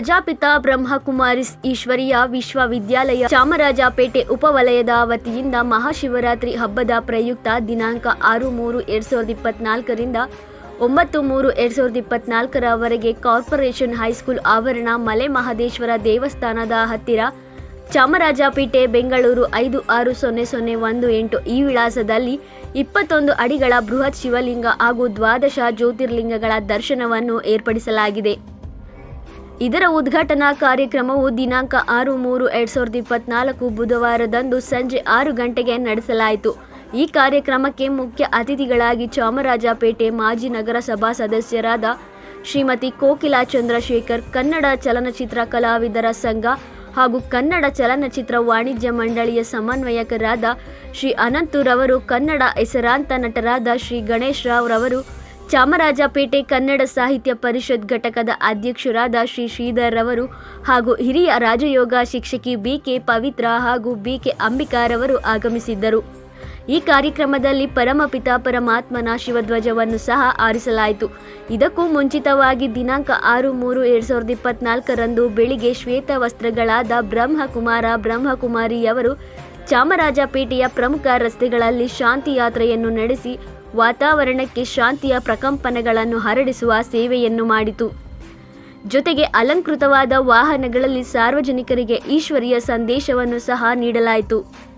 ಪ್ರಜಾಪಿತ ಬ್ರಹ್ಮಕುಮಾರಿಸ್ ಈಶ್ವರಿಯ ವಿಶ್ವವಿದ್ಯಾಲಯ ಚಾಮರಾಜಪೇಟೆ ಉಪವಲಯದ ವತಿಯಿಂದ ಮಹಾಶಿವರಾತ್ರಿ ಹಬ್ಬದ ಪ್ರಯುಕ್ತ ದಿನಾಂಕ ಆರು ಮೂರು ಎರಡ್ ಸಾವಿರದ ಇಪ್ಪತ್ನಾಲ್ಕರಿಂದ ಒಂಬತ್ತು ಮೂರು ಎರಡ್ ಸಾವಿರದ ಇಪ್ಪತ್ನಾಲ್ಕರವರೆಗೆ ಕಾರ್ಪೊರೇಷನ್ ಹೈಸ್ಕೂಲ್ ಆವರಣ ಮಲೆ ಮಹದೇಶ್ವರ ದೇವಸ್ಥಾನದ ಹತ್ತಿರ ಚಾಮರಾಜಪೇಟೆ, ಬೆಂಗಳೂರು ಐದು ಆರು ಸೊನ್ನೆ ಸೊನ್ನೆ ಒಂದು ಎಂಟು ಈ ವಿಳಾಸದಲ್ಲಿ ಇಪ್ಪತ್ತೊಂದು ಅಡಿಗಳ ಬೃಹತ್ ಶಿವಲಿಂಗ ಹಾಗೂ ದ್ವಾದಶ ಜ್ಯೋತಿರ್ಲಿಂಗಗಳ ದರ್ಶನವನ್ನು ಏರ್ಪಡಿಸಲಾಗಿದೆ. ಇದರ ಉದ್ಘಾಟನಾ ಕಾರ್ಯಕ್ರಮವು ದಿನಾಂಕ ಆರು ಮೂರು ಎರಡು ಸಾವಿರದ ಇಪ್ಪತ್ನಾಲ್ಕು ಬುಧವಾರದಂದು ಸಂಜೆ ಆರು ಗಂಟೆಗೆ ನಡೆಸಲಾಯಿತು. ಈ ಕಾರ್ಯಕ್ರಮಕ್ಕೆ ಮುಖ್ಯ ಅತಿಥಿಗಳಾಗಿ ಚಾಮರಾಜಪೇಟೆ ಮಾಜಿ ನಗರಸಭಾ ಸದಸ್ಯರಾದ ಶ್ರೀಮತಿ ಕೋಕಿಲಾ ಚಂದ್ರಶೇಖರ್, ಕನ್ನಡ ಚಲನಚಿತ್ರ ಕಲಾವಿದರ ಸಂಘ ಹಾಗೂ ಕನ್ನಡ ಚಲನಚಿತ್ರ ವಾಣಿಜ್ಯ ಮಂಡಳಿಯ ಸಮನ್ವಯಕರಾದ ಶ್ರೀ ಅನಂತುರವರು, ಕನ್ನಡ ಹೆಸರಾಂತ ನಟರಾದ ಶ್ರೀ ಗಣೇಶ್ ರಾವ್ ರವರು ಚಾಮರಾಜಪೇಟೆ ಕನ್ನಡ ಸಾಹಿತ್ಯ ಪರಿಷತ್ ಘಟಕದ ಅಧ್ಯಕ್ಷರಾದ ಶ್ರೀ ಶ್ರೀಧರ್ ರವರು ಹಾಗೂ ಹಿರಿಯ ರಾಜಯೋಗ ಶಿಕ್ಷಕಿ ಬಿಕೆ ಪವಿತ್ರ ಹಾಗೂ ಬಿಕೆ ಅಂಬಿಕಾರವರು ಆಗಮಿಸಿದ್ದರು. ಈ ಕಾರ್ಯಕ್ರಮದಲ್ಲಿ ಪರಮಪಿತ ಪರಮಾತ್ಮನ ಶಿವಧ್ವಜವನ್ನು ಸಹ ಆರಿಸಲಾಯಿತು. ಇದಕ್ಕೂ ಮುಂಚಿತವಾಗಿ ದಿನಾಂಕ ಆರು ಮೂರು ಎರಡ್ ಸಾವಿರದ ಇಪ್ಪತ್ನಾಲ್ಕರಂದು ಬೆಳಿಗ್ಗೆ ಶ್ವೇತ ವಸ್ತ್ರಗಳಾದ ಬ್ರಹ್ಮಕುಮಾರ ಬ್ರಹ್ಮಕುಮಾರಿಯವರು ಚಾಮರಾಜಪೇಟೆಯ ಪ್ರಮುಖ ರಸ್ತೆಗಳಲ್ಲಿ ಶಾಂತಿ ಯಾತ್ರೆಯನ್ನು ನಡೆಸಿ ವಾತಾವರಣಕ್ಕೆ ಶಾಂತಿಯ ಪ್ರಕಂಪನಗಳನ್ನು ಹರಡಿಸುವ ಸೇವೆಯನ್ನು ಮಾಡಿತು. ಜೊತೆಗೆ ಅಲಂಕೃತವಾದ ವಾಹನಗಳಲ್ಲಿ ಸಾರ್ವಜನಿಕರಿಗೆ ಈಶ್ವರಿಯ ಸಂದೇಶವನ್ನು ಸಹ ನೀಡಲಾಯಿತು.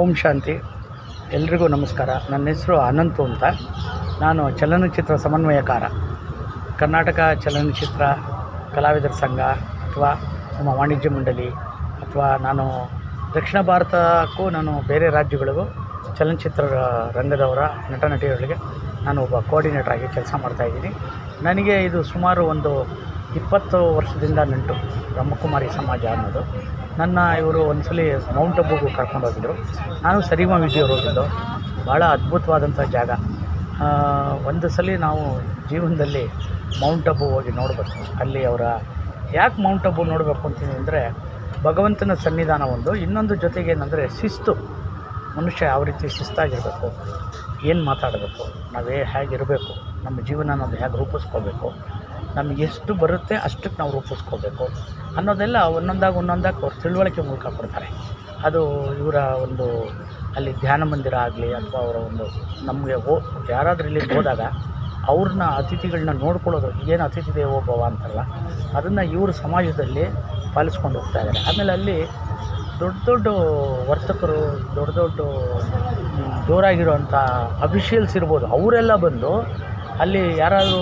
ಓಂ ಶಾಂತಿ. ಎಲ್ರಿಗೂ ನಮಸ್ಕಾರ. ನನ್ನ ಹೆಸರು ಅನಂತು ಅಂತ. ನಾನು ಚಲನಚಿತ್ರ ಸಮನ್ವಯಕಾರ. ಕರ್ನಾಟಕ ಚಲನಚಿತ್ರ ಕಲಾವಿದರ ಸಂಘ ಅಥವಾ ನಮ್ಮ ವಾಣಿಜ್ಯ ಮಂಡಳಿ ಅಥವಾ ನಾನು ದಕ್ಷಿಣ ಭಾರತಕ್ಕೂ ನಾನು ಬೇರೆ ರಾಜ್ಯಗಳಿಗೂ ಚಲನಚಿತ್ರ ರಂಗದವರ ನಟ ನಟಿಯರಿಗೆ ನಾನು ಒಬ್ಬ ಕೋಆರ್ಡಿನೇಟರ್ ಆಗಿ ಕೆಲಸ ಮಾಡ್ತಾಯಿದ್ದೀನಿ ನನಗೆ ಇದು ಸುಮಾರು ಒಂದು ಇಪ್ಪತ್ತು ವರ್ಷದಿಂದ ನೆಂಟು ಬ್ರಹ್ಮಕುಮಾರಿ ಸಮಾಜ ಅನ್ನೋದು. ನನ್ನ ಇವರು ಒಂದ್ಸಲಿ ಮೌಂಟ್ ಅಬ್ಬುಗೂ ಕರ್ಕೊಂಡು ಹೋಗಿದ್ರು. ನಾನು ಸರಿಮ ವಿಜಯವ್ರು ಹೋಗಿದ್ದು. ಭಾಳ ಅದ್ಭುತವಾದಂಥ ಜಾಗ. ಒಂದು ಸಲ ನಾವು ಜೀವನದಲ್ಲಿ ಮೌಂಟ್ ಅಬ್ಬು ಹೋಗಿ ನೋಡಬೇಕು. ಅಲ್ಲಿ ಅವರ ಯಾಕೆ ಮೌಂಟ್ ಅಬ್ಬು ನೋಡಬೇಕು ಅಂತೀನಿ ಅಂದರೆ, ಭಗವಂತನ ಸನ್ನಿಧಾನ ಒಂದು. ಇನ್ನೊಂದು ಜೊತೆಗೆ ಏನಂದರೆ, ಶಿಸ್ತು. ಮನುಷ್ಯ ಯಾವ ರೀತಿ ಶಿಸ್ತಾಗಿರಬೇಕು, ಏನು ಮಾತಾಡಬೇಕು, ನಾವೇ ಹೇಗಿರಬೇಕು, ನಮ್ಮ ಜೀವನ ನಾವು ಹೇಗೆ ರೂಪಿಸ್ಕೋಬೇಕು ನಮಗೆ ಎಷ್ಟು ಬರುತ್ತೆ ಅಷ್ಟಕ್ಕೆ ನಾವು ರೂಪಿಸ್ಕೋಬೇಕು ಅನ್ನೋದೆಲ್ಲ ಒಂದೊಂದಾಗಿ ಒಂದೊಂದಾಗಿ ಅವ್ರು ತಿಳುವಳಿಕೆ ಮೂಲಕ ಕೊಡ್ತಾರೆ. ಅದು ಇವರ ಒಂದು ಅಲ್ಲಿ ಧ್ಯಾನ ಮಂದಿರ ಆಗಲಿ ಅಥವಾ ಅವರ ಒಂದು ನಮಗೆ ಹೋ ಯಾರಾದರೂ ಇಲ್ಲಿ ಹೋದಾಗ ಅವ್ರನ್ನ ಅತಿಥಿಗಳನ್ನ ನೋಡ್ಕೊಳ್ಳೋದು ಏನು ಅತಿಥಿ ದೇವೋ ಭವ ಅಂತಾರಲ್ಲ ಅದನ್ನು ಇವರು ಸಮಾಜದಲ್ಲಿ ಪಾಲಿಸ್ಕೊಂಡು ಹೋಗ್ತಾ ಇದ್ದಾರೆ. ಆಮೇಲೆ ಅಲ್ಲಿ ದೊಡ್ಡ ದೊಡ್ಡ ವರ್ತಕರು, ದೊಡ್ಡ ದೊಡ್ಡ ಜೋರಾಗಿರುವಂಥ ಅಫಿಷಿಯಲ್ಸ್ ಇರ್ಬೋದು, ಅವರೆಲ್ಲ ಬಂದು ಅಲ್ಲಿ ಯಾರಾದರೂ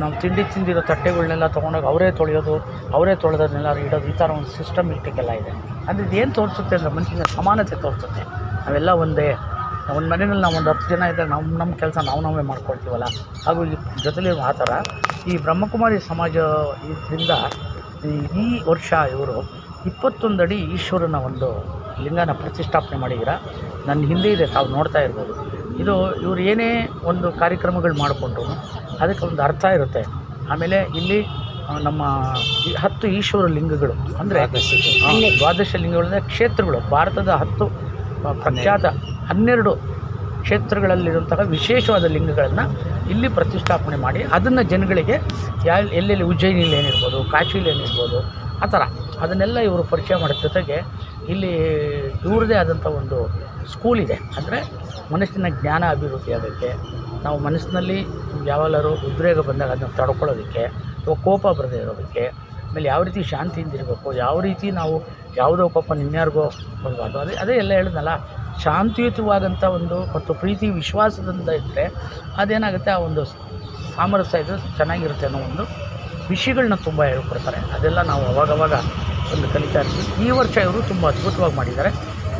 ನಾವು ತಿಂಡಿ ತಿಂದಿರೋ ತಟ್ಟೆಗಳನ್ನೆಲ್ಲ ತೊಗೊಂಡೋಗಿ ಅವರೇ ತೊಳೆಯೋದು, ಅವರೇ ತೊಳೆದನ್ನೆಲ್ಲ ಇಡೋದು, ಈ ಥರ ಒಂದು ಸಿಸ್ಟಮ್ ಎಲ್ಲ ಇದೆ. ಅಂದರೆ ಇದೇನು ತೋರಿಸುತ್ತೆ ಅಂದರೆ ಮನುಷ್ಯನ ಸಮಾನತೆ ತೋರಿಸುತ್ತೆ. ನಾವೆಲ್ಲ ಒಂದೇ. ಒಂದು ಮನೆಯಲ್ಲಿ ನಾವು ಒಂದು ಹತ್ತು ಜನ ಇದ್ದರೆ ನಮ್ಮ ನಮ್ಮ ಕೆಲಸ ನಾವು ನಾವೇ ಮಾಡ್ಕೊಳ್ತೀವಲ್ಲ? ಹಾಗೂ ಈ ಜೊತೆಲಿ ಆ ಥರ ಈ ಬ್ರಹ್ಮಕುಮಾರಿ ಸಮಾಜ ಇದರಿಂದ ಈ ವರ್ಷ ಇವರು ಇಪ್ಪತ್ತೊಂದು ಅಡಿ ಈಶ್ವರನ ಒಂದು ಲಿಂಗನ ಪ್ರತಿಷ್ಠಾಪನೆ ಮಾಡಿದ್ದೀರ ನನ್ನ ಹಿಂದೆ ಇದೆ, ತಾವು ನೋಡ್ತಾ ಇರ್ಬೋದು. ಇದು ಇವರು ಏನೇ ಒಂದು ಕಾರ್ಯಕ್ರಮಗಳು ಮಾಡಿಕೊಂಡ್ರು ಅದಕ್ಕೆ ಒಂದು ಅರ್ಥ ಇರುತ್ತೆ. ಆಮೇಲೆ ಇಲ್ಲಿ ನಮ್ಮ ಈ ಹತ್ತು ಈಶ್ವರ ಲಿಂಗಗಳು ಅಂದರೆ ದ್ವಾದಶ ಲಿಂಗಗಳು ಕ್ಷೇತ್ರಗಳು ಭಾರತದ ಹತ್ತು ಪ್ರಖ್ಯಾತ ಹನ್ನೆರಡು ಕ್ಷೇತ್ರಗಳಲ್ಲಿರುವಂತಹ ವಿಶೇಷವಾದ ಲಿಂಗಗಳನ್ನು ಇಲ್ಲಿ ಪ್ರತಿಷ್ಠಾಪನೆ ಮಾಡಿ ಅದನ್ನು ಜನಗಳಿಗೆ ಯಾ ಎಲ್ಲೆಲ್ಲಿ ಉಜ್ಜಯಿನಿಲಿ ಏನಿರ್ಬೋದು ಕಾಶಿಲಿ ಏನಿರ್ಬೋದು ಆ ಥರ. ಅದನ್ನೆಲ್ಲ ಇವರು ಪರಿಚಯ ಮಾಡೋ ಜೊತೆಗೆ ಇಲ್ಲಿ ಇವ್ರದ್ದೇ ಆದಂಥ ಒಂದು ಸ್ಕೂಲ್ ಇದೆ ಅಂದರೆ ಮನಸ್ಸಿನ ಜ್ಞಾನ ಅಭಿವೃದ್ಧಿ ಆಗುತ್ತೆ ನಾವು ಮನಸ್ಸಿನಲ್ಲಿ ಯಾವಾಗಲಾದ್ರು ಉದ್ರೇಕ ಬಂದಾಗ ಅದನ್ನು ತಡ್ಕೊಳ್ಳೋದಕ್ಕೆ ಅಥವಾ ಕೋಪ ಬರದೇ ಇರೋದಕ್ಕೆ, ಆಮೇಲೆ ಯಾವ ರೀತಿ ಶಾಂತಿಯಿಂದ ಇರಬೇಕು, ಯಾವ ರೀತಿ ನಾವು ಯಾವುದೋ ಕೋಪ ಇನ್ಯಾರಿಗೋ ಬರಬಾರ್ದು. ಅದೇ ಅದೇ ಎಲ್ಲ ಹೇಳಿದ್ನಲ್ಲ, ಶಾಂತಿಯುತವಾದಂಥ ಒಂದು ಮತ್ತು ಪ್ರೀತಿ ವಿಶ್ವಾಸದಿಂದ ಇದ್ದರೆ ಅದೇನಾಗುತ್ತೆ, ಆ ಒಂದು ಸಾಮರಸ್ಯ ಇದು ಚೆನ್ನಾಗಿರುತ್ತೆ ಅನ್ನೋ ಒಂದು ವಿಷಯಗಳನ್ನ ತುಂಬ ಹೇಳ್ಕೊಡ್ತಾರೆ. ಅದೆಲ್ಲ ನಾವು ಅವಾಗವಾಗ ಒಂದು ಕಲಿತಾ ಇರ್ತೀವಿ. ಈ ವರ್ಷ ಇವರು ತುಂಬ ಅದ್ಭುತವಾಗಿ ಮಾಡಿದ್ದಾರೆ.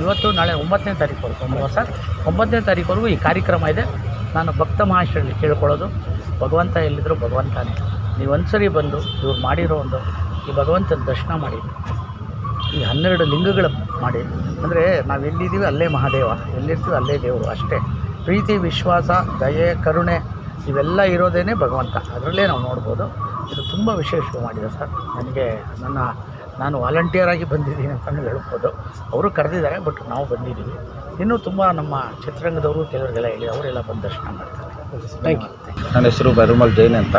ಇವತ್ತು ನಾಳೆ ಒಂಬತ್ತನೇ ತಾರೀಕು ಒಂದು ಸರ್? ಒಂಬತ್ತನೇ ತಾರೀಕುವರೆಗೂ ಈ ಕಾರ್ಯಕ್ರಮ ಇದೆ. ನಾನು ಭಕ್ತ ಮಹಾಶಯಲ್ಲಿ ಕೇಳ್ಕೊಳ್ಳೋದು. ಭಗವಂತ ಎಲ್ಲಿದ್ರು ಭಗವಂತನೇ ನೀವು ಒಂದ್ಸರಿ ಬಂದು ಇವ್ರು ಮಾಡಿರೋ ಒಂದು ಈ ಭಗವಂತನ ದರ್ಶನ ಮಾಡಿ, ಈ ಹನ್ನೆರಡು ಲಿಂಗಗಳ ಮಾಡಿ. ಅಂದರೆ ನಾವು ಎಲ್ಲಿದ್ದೀವಿ? ಅಲ್ಲೇ ಮಹಾದೇವ. ಎಲ್ಲಿರ್ತೀವಿ? ಅಲ್ಲೇ ದೇವರು ಅಷ್ಟೇ. ಪ್ರೀತಿ, ವಿಶ್ವಾಸ, ದಯೆ, ಕರುಣೆ ಇವೆಲ್ಲ ಇರೋದೇ ಭಗವಂತ. ಅದರಲ್ಲೇ ನಾವು ನೋಡ್ಬೋದು. ಇದು ತುಂಬ ವಿಶೇಷ ಮಾಡಿದೆ ಸರ್. ನನಗೆ ನನ್ನ ನಾನು ವಾಲಂಟಿಯರಾಗಿ ಬಂದಿದ್ದೀನಿ ಅಂತಲೂ ಹೇಳ್ಬೋದು. ಅವರು ಕರೆದಿದ್ದಾರೆ ಬಟ್ ನಾವು ಬಂದಿದ್ದೀವಿ. ಇನ್ನೂ ತುಂಬ ನಮ್ಮ ಚಿತ್ರರಂಗದವರು ಕೆಲವರಿಗೆಲ್ಲ ಹೇಳಿ ಅವರೆಲ್ಲ ಬಂದು ದರ್ಶನ ಮಾಡ್ತಾರೆ. ಥ್ಯಾಂಕ್ ಯು ನನ್ನ ಹೆಸರು ಬೈರುಮಲ್ ಜೈನ್ ಅಂತ.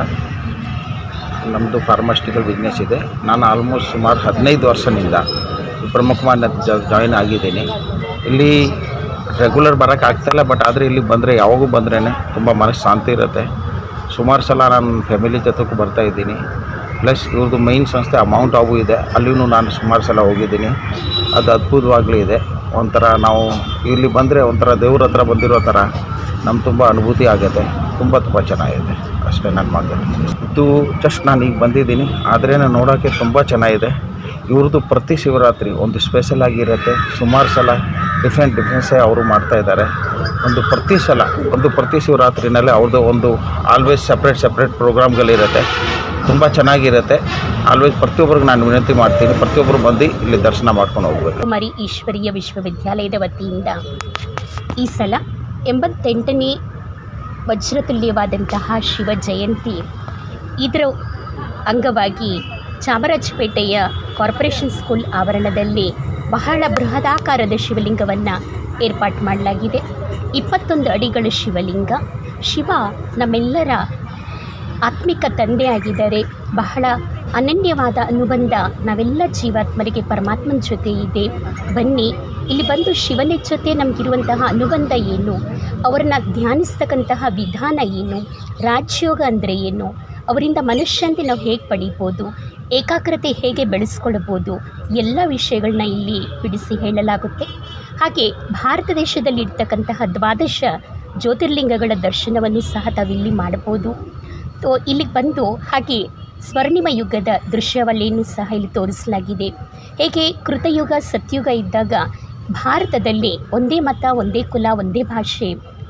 ನಮ್ಮದು ಫಾರ್ಮಾಸ್ಟಿಕಲ್ ಬಿಸ್ನೆಸ್ ಇದೆ. ನಾನು ಆಲ್ಮೋಸ್ಟ್ ಸುಮಾರು ಹದಿನೈದು ವರ್ಷದಿಂದ ಪ್ರಮುಖமான ಜಾಯಿನ್ ಆಗಿದ್ದೀನಿ. ಇಲ್ಲಿ ರೆಗ್ಯುಲರ್ ಬರೋಕ್ಕೆ ಆಗ್ತಾಯಿಲ್ಲ ಬಟ್ ಆದರೆ ಇಲ್ಲಿ ಬಂದರೆ ಯಾವಾಗೂ ಬಂದ್ರೇ ತುಂಬ ಮನಸ್ಸು ಶಾಂತಿ ಇರುತ್ತೆ. ಸುಮಾರು ಸಲ ನಾನು ಫ್ಯಾಮಿಲಿ ಜೊತೆಗೂ ಬರ್ತಾ ಇದ್ದೀನಿ. ಪ್ಲಸ್ ಇವ್ರದ್ದು ಮೈನ್ ಸಂಸ್ಥೆ ಅಮೌಂಟ್ ಆಗೂ ಇದೆ. ಅಲ್ಲಿಯೂ ನಾನು ಸುಮಾರು ಸಲ ಹೋಗಿದ್ದೀನಿ. ಅದು ಅದ್ಭುತವಾಗಲಿ ಇದೆ. ಒಂಥರ ನಾವು ಇಲ್ಲಿ ಬಂದರೆ ಒಂಥರ ದೇವ್ರ ಹತ್ರ ಬಂದಿರೋ ಥರ ನಮ್ಮ ತುಂಬ ಅನುಭೂತಿ ಆಗುತ್ತೆ. ತುಂಬ ತುಂಬ ಚೆನ್ನಾಗಿದೆ. ಅಷ್ಟೇ ನಾನು ಮಾತು. ಇದು ಜಸ್ಟ್ ನಾನು ಈಗ ಬಂದಿದ್ದೀನಿ. ಆದರೆ ನೋಡೋಕ್ಕೆ ತುಂಬ ಚೆನ್ನಾಗಿದೆ. ಇವ್ರದ್ದು ಪ್ರತಿ ಶಿವರಾತ್ರಿ ಒಂದು ಸ್ಪೆಷಲ್ ಆಗಿರುತ್ತೆ. ಸುಮಾರು ಸಲ ಡಿಫ್ರೆಂಟ್ ಡಿಫ್ರೆನ್ಸೇ ಅವರು ಮಾಡ್ತಾ ಇದ್ದಾರೆ ಒಂದು ಪ್ರತಿ ಸಲ, ಒಂದು ಪ್ರತಿ ಶಿವರಾತ್ರಿನಲ್ಲೇ ಅವ್ರದ್ದು ಒಂದು ಆಲ್ವೇಸ್ ಸಪ್ರೇಟ್ ಸಪ್ರೇಟ್ ಪ್ರೋಗ್ರಾಮ್ಗಳಿರುತ್ತೆ ತುಂಬ ಚೆನ್ನಾಗಿರುತ್ತೆ. ಆಲ್ವೇಸ್ ಪ್ರತಿಯೊಬ್ಬರಿಗೆ ನಾನು ವಿನಂತಿ ಮಾಡ್ತೀನಿ. ಪ್ರತಿಯೊಬ್ಬರು ಬಂದು ಇಲ್ಲಿ ದರ್ಶನ ಮಾಡ್ಕೊಂಡು ಹೋಗ್ಬೇಕು. ಕುಮಾರಿ ಈಶ್ವರೀಯ ವಿಶ್ವವಿದ್ಯಾಲಯದ ವತಿಯಿಂದ ಈ ಸಲ ಎಂಬತ್ತೆಂಟನೇ ವಜ್ರತುಲ್ಯವಾದಂತಹ ಶಿವ ಜಯಂತಿ ಇದರ ಅಂಗವಾಗಿ ಚಾಮರಾಜಪೇಟೆಯ ಕಾರ್ಪೊರೇಷನ್ ಸ್ಕೂಲ್ ಆವರಣದಲ್ಲಿ ಬಹಳ ಬೃಹದಾಕಾರದ ಶಿವಲಿಂಗವನ್ನು ಏರ್ಪಾಟು ಮಾಡಲಾಗಿದೆ. ಇಪ್ಪತ್ತೊಂದು ಅಡಿಗಳ ಶಿವಲಿಂಗ. ಶಿವ ನಮ್ಮೆಲ್ಲರ ಆತ್ಮಿಕ ತಂದೆಯಾಗಿದ್ದಾರೆ ಬಹಳ ಅನನ್ಯವಾದ ಅನುಬಂಧ ನಾವೆಲ್ಲ ಜೀವಾತ್ಮರಿಗೆ ಪರಮಾತ್ಮನ ಜೊತೆ ಇದೆ. ಬನ್ನಿ, ಇಲ್ಲಿ ಬಂದು ಶಿವನ ಜೊತೆ ನಮಗಿರುವಂತಹ ಅನುಬಂಧ ಏನು? ಅವರನ್ನ ಧ್ಯಾನಿಸ್ತಕ್ಕಂತಹ ವಿಧಾನ ಏನು? ರಾಜ್ಯೋಗ ಅಂದರೆ ಏನು? ಅವರಿಂದ ಮನುಷ್ಯಂತೆ ನಾವು ಹೇಗೆ ಪಡೀಬೋದು? ಏಕಾಗ್ರತೆ ಹೇಗೆ ಬೆಳೆಸ್ಕೊಳ್ಬೋದು? ಎಲ್ಲ ವಿಷಯಗಳನ್ನ ಇಲ್ಲಿ ಬಿಡಿಸಿ ಹೇಳಲಾಗುತ್ತೆ. ಹಾಗೆ ಭಾರತ ದೇಶದಲ್ಲಿ ಇರ್ತಕ್ಕಂತಹ ದ್ವಾದಶ ಜ್ಯೋತಿರ್ಲಿಂಗಗಳ ದರ್ಶನವನ್ನು ಸಹ ತಾವಿಲ್ಲಿ ಮಾಡಬಹುದು. ತೋ ಇಲ್ಲಿಗೆ ಬಂದು ಹಾಗೆ ಸ್ವರ್ಣಿಮ ಯುಗದ ದೃಶ್ಯವಲ್ಲೇನು ಸಹ ಇಲ್ಲಿ ತೋರಿಸಲಾಗಿದೆ. ಹೇಗೆ ಕೃತಯುಗ, ಸತ್ಯುಗ ಇದ್ದಾಗ ಭಾರತದಲ್ಲಿ ಒಂದೇ ಮತ, ಒಂದೇ ಕುಲ, ಒಂದೇ ಭಾಷೆ,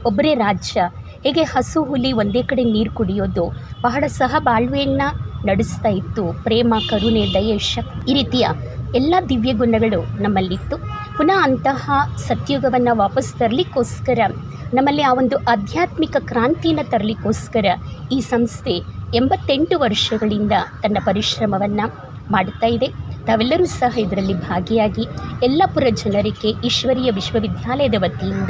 ಒಬ್ಬರೇ ರಾಜ್ಯ, ಹೇಗೆ ಹಸು ಹುಲಿ ಒಂದೇ ಕಡೆ ನೀರು ಕುಡಿಯೋದು, ಬಹಳ ಸಹ ಬಾಳ್ವೆಯನ್ನು ನಡೆಸ್ತಾ ಇತ್ತು. ಪ್ರೇಮ, ಕರುಣೆ, ದಯೆ, ಶಕ್ತಿ ಈ ರೀತಿಯ ಎಲ್ಲ ದಿವ್ಯ ಗುಣಗಳು ನಮ್ಮಲ್ಲಿತ್ತು. ಪುನಃ ಅಂತಹ ಸತ್ಯುಗವನ್ನು ವಾಪಸ್ ತರಲಿಕ್ಕೋಸ್ಕರ ನಮ್ಮಲ್ಲಿ ಆ ಒಂದು ಆಧ್ಯಾತ್ಮಿಕ ಕ್ರಾಂತಿಯನ್ನು ತರಲಿಕ್ಕೋಸ್ಕರ ಈ ಸಂಸ್ಥೆ ಎಂಬತ್ತೆಂಟು ವರ್ಷಗಳಿಂದ ತನ್ನ ಪರಿಶ್ರಮವನ್ನು ಮಾಡುತ್ತಾ ಇದೆ. ತಾವೆಲ್ಲರೂ ಸಹ ಇದರಲ್ಲಿ ಭಾಗಿಯಾಗಿ ಎಲ್ಲಪುರ ಜನರಿಗೆ ಈಶ್ವರೀಯ ವಿಶ್ವವಿದ್ಯಾಲಯದ ವತಿಯಿಂದ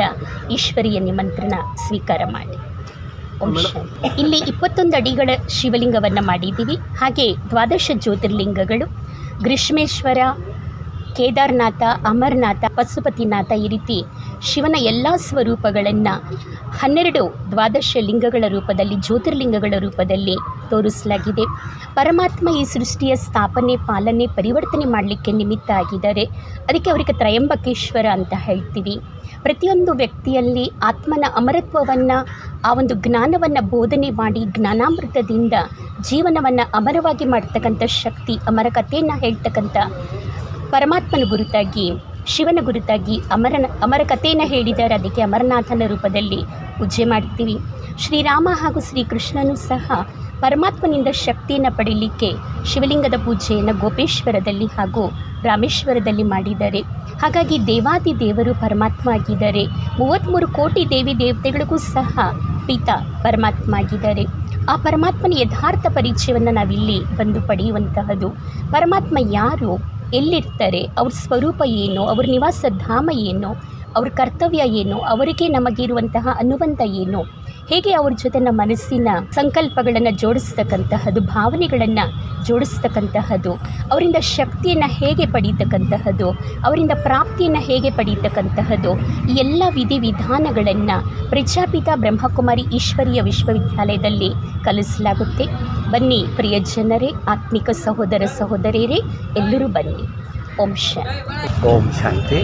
ಈಶ್ವರೀಯ ನಿಮಂತ್ರಣ ಸ್ವೀಕಾರ ಮಾಡಿ. ಇಲ್ಲಿ ಇಪ್ಪತ್ತೊಂದು ಅಡಿಗಳ ಶಿವಲಿಂಗವನ್ನು ಮಾಡಿದ್ದೀವಿ. ಹಾಗೆ ದ್ವಾದಶ ಜ್ಯೋತಿರ್ಲಿಂಗಗಳು ಗ್ರೀಷ್ಮೇಶ್ವರ ಕೇದಾರನಾಥ, ಅಮರನಾಥ, ಪಶುಪತಿನಾಥ ಈ ರೀತಿ ಶಿವನ ಎಲ್ಲ ಸ್ವರೂಪಗಳನ್ನು ಹನ್ನೆರಡು ದ್ವಾದಶ ಲಿಂಗಗಳ ರೂಪದಲ್ಲಿ, ಜ್ಯೋತಿರ್ಲಿಂಗಗಳ ರೂಪದಲ್ಲಿ ತೋರಿಸಲಾಗಿದೆ. ಪರಮಾತ್ಮ ಈ ಸೃಷ್ಟಿಯ ಸ್ಥಾಪನೆ, ಪಾಲನೆ, ಪರಿವರ್ತನೆ ಮಾಡಲಿಕ್ಕೆ ನಿಮಿತ್ತ ಆಗಿದ್ದಾರೆ. ಅದಕ್ಕೆ ಅವರಿಗೆ ತ್ರಯಂಬಕೇಶ್ವರ ಅಂತ ಹೇಳ್ತೀವಿ. ಪ್ರತಿಯೊಂದು ವ್ಯಕ್ತಿಯಲ್ಲಿ ಆತ್ಮನ ಅಮರತ್ವವನ್ನು, ಆ ಒಂದು ಜ್ಞಾನವನ್ನು ಬೋಧನೆ ಮಾಡಿ ಜ್ಞಾನಾಮೃತದಿಂದ ಜೀವನವನ್ನು ಅಮರವಾಗಿ ಮಾಡ್ತಕ್ಕಂಥ ಶಕ್ತಿ ಅಮರ ಕಥೆಯನ್ನು ಹೇಳ್ತಕ್ಕಂಥ ಪರಮಾತ್ಮನ ಗುರುತಾಗಿ, ಶಿವನ ಗುರುತಾಗಿ ಅಮರನ, ಅಮರ ಕಥೆಯನ್ನು ಹೇಳಿದ್ದಾರೆ ಅದಕ್ಕೆ ಅಮರನಾಥನ ರೂಪದಲ್ಲಿ ಪೂಜೆ ಮಾಡ್ತೀವಿ. ಶ್ರೀರಾಮ ಹಾಗೂ ಶ್ರೀಕೃಷ್ಣನೂ ಸಹ ಪರಮಾತ್ಮನಿಂದ ಶಕ್ತಿಯನ್ನು ಪಡೀಲಿಕ್ಕೆ ಶಿವಲಿಂಗದ ಪೂಜೆಯನ್ನು ಗೋಪೇಶ್ವರದಲ್ಲಿ ಹಾಗೂ ರಾಮೇಶ್ವರದಲ್ಲಿ ಮಾಡಿದ್ದಾರೆ. ಹಾಗಾಗಿ ದೇವಾದಿ ದೇವರು ಪರಮಾತ್ಮ ಆಗಿದ್ದಾರೆ. ಮೂವತ್ತ್ಮೂರು ಕೋಟಿ ದೇವಿ ದೇವತೆಗಳಿಗೂ ಸಹ ಪಿತ ಪರಮಾತ್ಮ ಆಗಿದ್ದಾರೆ. ಆ ಪರಮಾತ್ಮನ ಯಥಾರ್ಥ ಪರಿಚಯವನ್ನು ನಾವಿಲ್ಲಿ ಬಂದು ಪಡೆಯುವಂತಹದ್ದು ಪರಮಾತ್ಮ ಯಾರು? ಎಲ್ಲಿರ್ತಾರೆ? ಅವ್ರ ಸ್ವರೂಪ ಏನು? ಅವ್ರ ನಿವಾಸ ಧಾಮ ಏನು? ಅವ್ರ ಕರ್ತವ್ಯ ಏನು? ಅವರಿಗೆ ನಮಗಿರುವಂತಹ ಅನುಬಂಧ ಏನು? ಹೇಗೆ ಅವ್ರ ಜೊತೆ ನಮ್ಮ ಮನಸ್ಸಿನ ಸಂಕಲ್ಪಗಳನ್ನು ಜೋಡಿಸ್ತಕ್ಕಂತಹದ್ದು, ಭಾವನೆಗಳನ್ನು ಜೋಡಿಸ್ತಕ್ಕಂತಹದ್ದು, ಅವರಿಂದ ಶಕ್ತಿಯನ್ನು ಹೇಗೆ ಪಡೀತಕ್ಕಂತಹದ್ದು, ಅವರಿಂದ ಪ್ರಾಪ್ತಿಯನ್ನು ಹೇಗೆ ಪಡೀತಕ್ಕಂತಹದ್ದು, ಈ ಎಲ್ಲ ವಿಧಿವಿಧಾನಗಳನ್ನು ಪ್ರಜಾಪಿತ ಬ್ರಹ್ಮಕುಮಾರಿ ಈಶ್ವರೀಯ ವಿಶ್ವವಿದ್ಯಾಲಯದಲ್ಲಿ ಕಲಿಸಲಾಗುತ್ತೆ. ಬನ್ನಿ ಪ್ರಿಯ ಜನರೇ, ಆತ್ಮಿಕ ಸಹೋದರ ಸಹೋದರಿಯರೇ, ಎಲ್ಲರೂ ಬನ್ನಿ. ಓಂ ಶಾಂತಿ. ಓಂ ಶಾಂತಿ.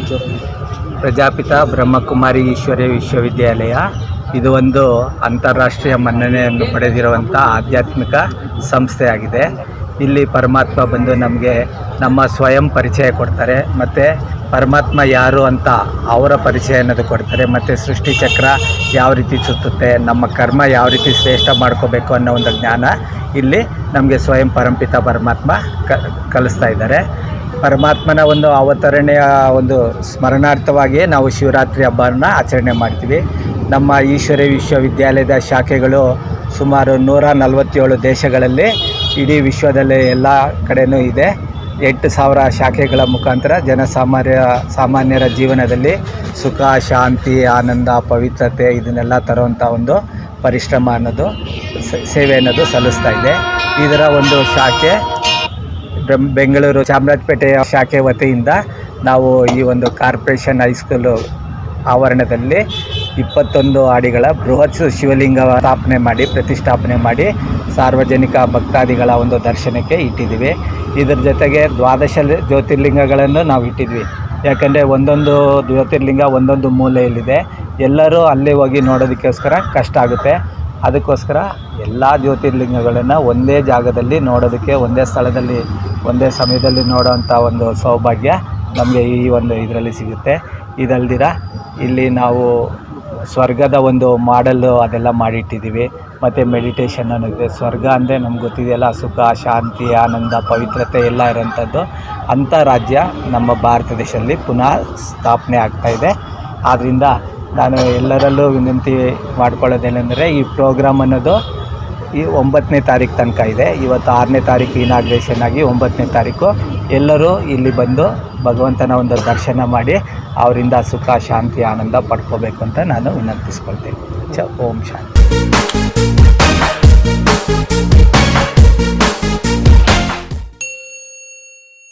ಪ್ರಜಾಪಿತ ಬ್ರಹ್ಮಕುಮಾರಿ ಈಶ್ವರ್ಯ ವಿಶ್ವವಿದ್ಯಾಲಯ ಇದು ಒಂದು ಅಂತಾರಾಷ್ಟ್ರೀಯ ಮನ್ನಣೆಯನ್ನು ಪಡೆದಿರುವಂಥ ಆಧ್ಯಾತ್ಮಿಕ ಸಂಸ್ಥೆಯಾಗಿದೆ. ಇಲ್ಲಿ ಪರಮಾತ್ಮ ಬಂದು ನಮಗೆ ನಮ್ಮ ಸ್ವಯಂ ಪರಿಚಯ ಕೊಡ್ತಾರೆ, ಮತ್ತು ಪರಮಾತ್ಮ ಯಾರು ಅಂತ ಅವರ ಪರಿಚಯ ಅನ್ನೋದು ಕೊಡ್ತಾರೆ, ಮತ್ತು ಸೃಷ್ಟಿಚಕ್ರ ಯಾವ ರೀತಿ ಸುತ್ತುತ್ತೆ, ನಮ್ಮ ಕರ್ಮ ಯಾವ ರೀತಿ ಶ್ರೇಷ್ಠ ಮಾಡ್ಕೋಬೇಕು ಅನ್ನೋ ಒಂದು ಜ್ಞಾನ ಇಲ್ಲಿ ನಮಗೆ ಸ್ವಯಂ ಪರಂಪಿತ ಪರಮಾತ್ಮ ಕ, ಕಲಿಸ್ತಾ ಇದ್ದಾರೆ. ಪರಮಾತ್ಮನ ಒಂದು ಅವತರಣೆಯ ಒಂದು ಸ್ಮರಣಾರ್ಥವಾಗಿ ನಾವು ಶಿವರಾತ್ರಿ ಹಬ್ಬವನ್ನು ಆಚರಣೆ ಮಾಡ್ತೀವಿ. ನಮ್ಮ ಈಶ್ವರಿ ವಿಶ್ವವಿದ್ಯಾಲಯದ ಶಾಖೆಗಳು ಸುಮಾರು ನೂರ ನಲವತ್ತೇಳು ದೇಶಗಳಲ್ಲಿ ಇಡೀ ವಿಶ್ವದಲ್ಲಿ ಎಲ್ಲ ಕಡೆಯೂ ಇದೆ. ಎಂಟು ಸಾವಿರ ಶಾಖೆಗಳ ಮುಖಾಂತರ ಜನಸಾಮಾನ್ಯ, ಸಾಮಾನ್ಯರ ಜೀವನದಲ್ಲಿ ಸುಖ, ಶಾಂತಿ, ಆನಂದ, ಪವಿತ್ರತೆ ಇದನ್ನೆಲ್ಲ ತರುವಂಥ ಒಂದು ಪರಿಶ್ರಮ ಅನ್ನೋದು ಸೇವೆ ಅನ್ನೋದು ಸಲ್ಲಿಸ್ತಾ ಇದೆ. ಇದರ ಒಂದು ಶಾಖೆ ಬೆಂಗಳೂರು ಚಾಮರಾಜಪೇಟೆಯ ಶಾಖೆ ವತಿಯಿಂದ ನಾವು ಈ ಒಂದು ಕಾರ್ಪೊರೇಷನ್ ಹೈಸ್ಕೂಲು ಆವರಣದಲ್ಲಿ ಇಪ್ಪತ್ತೊಂದು ಆಡಿಗಳ ಬೃಹತ್ ಶಿವಲಿಂಗ ಸ್ಥಾಪನೆ ಮಾಡಿ, ಪ್ರತಿಷ್ಠಾಪನೆ ಮಾಡಿ ಸಾರ್ವಜನಿಕ ಭಕ್ತಾದಿಗಳ ಒಂದು ದರ್ಶನಕ್ಕೆ ಇಟ್ಟಿದ್ದೀವಿ. ಇದರ ಜೊತೆಗೆ ದ್ವಾದಶ ಜ್ಯೋತಿರ್ಲಿಂಗಗಳನ್ನು ನಾವು ಇಟ್ಟಿದ್ವಿ ಯಾಕಂದರೆ ಒಂದೊಂದು ಜ್ಯೋತಿರ್ಲಿಂಗ ಒಂದೊಂದು ಮೂಲೆಯಲ್ಲಿದೆ. ಎಲ್ಲರೂ ಅಲ್ಲಿ ಹೋಗಿ ನೋಡೋದಕ್ಕೋಸ್ಕರ ಕಷ್ಟ ಆಗುತ್ತೆ. ಅದಕ್ಕೋಸ್ಕರ ಎಲ್ಲ ಜ್ಯೋತಿರ್ಲಿಂಗಗಳನ್ನು ಒಂದೇ ಜಾಗದಲ್ಲಿ ನೋಡೋದಕ್ಕೆ, ಒಂದೇ ಸ್ಥಳದಲ್ಲಿ, ಒಂದೇ ಸಮಯದಲ್ಲಿ ನೋಡೋವಂಥ ಒಂದು ಸೌಭಾಗ್ಯ ನಮಗೆ ಈ ಒಂದು ಇದರಲ್ಲಿ ಸಿಗುತ್ತೆ. ಇದಲ್ದಿರ ಇಲ್ಲಿ ನಾವು ಸ್ವರ್ಗದ ಒಂದು ಮಾಡೆಲ್ಲು ಅದೆಲ್ಲ ಮಾಡಿಟ್ಟಿದ್ದೀವಿ. ಮತ್ತು ಮೆಡಿಟೇಷನ್ ಅನ್ನೋದಿದೆ ಸ್ವರ್ಗ ಅಂದರೆ ನಮ್ಗೆ ಗೊತ್ತಿದೆಯಲ್ಲ, ಸುಖ, ಶಾಂತಿ, ಆನಂದ, ಪವಿತ್ರತೆ ಎಲ್ಲ ಇರೋಂಥದ್ದು. ಅಂಥ ರಾಜ್ಯ ನಮ್ಮ ಭಾರತ ದೇಶದಲ್ಲಿ ಪುನಃ ಸ್ಥಾಪನೆ ಆಗ್ತಾಯಿದೆ ಆದ್ದರಿಂದ ನಾನು ಎಲ್ಲರಲ್ಲೂ ವಿನಂತಿ ಮಾಡ್ಕೊಳ್ಳೋದೇನೆಂದರೆ ಈ ಪ್ರೋಗ್ರಾಮ್ ಅನ್ನೋದು ಈ ಒಂಬತ್ತನೇ ತಾರೀಕು ತನಕ ಇದೆ. ಇವತ್ತು ಆರನೇ ತಾರೀಕು ಇನಾಗ್ರೇಷನ್ ಆಗಿ ಒಂಬತ್ತನೇ ತಾರೀಕು ಎಲ್ಲರೂ ಇಲ್ಲಿ ಬಂದು ಭಗವಂತನ ಒಂದು ದರ್ಶನ ಮಾಡಿ ಅವರಿಂದ ಸುಖ, ಶಾಂತಿ, ಆನಂದ ಪಡ್ಕೋಬೇಕು ಅಂತ ನಾನು ವಿನಂತಿಸ್ಕೊಳ್ತೀನಿ. ಚ, ಓಂ ಶಾಂತಿ.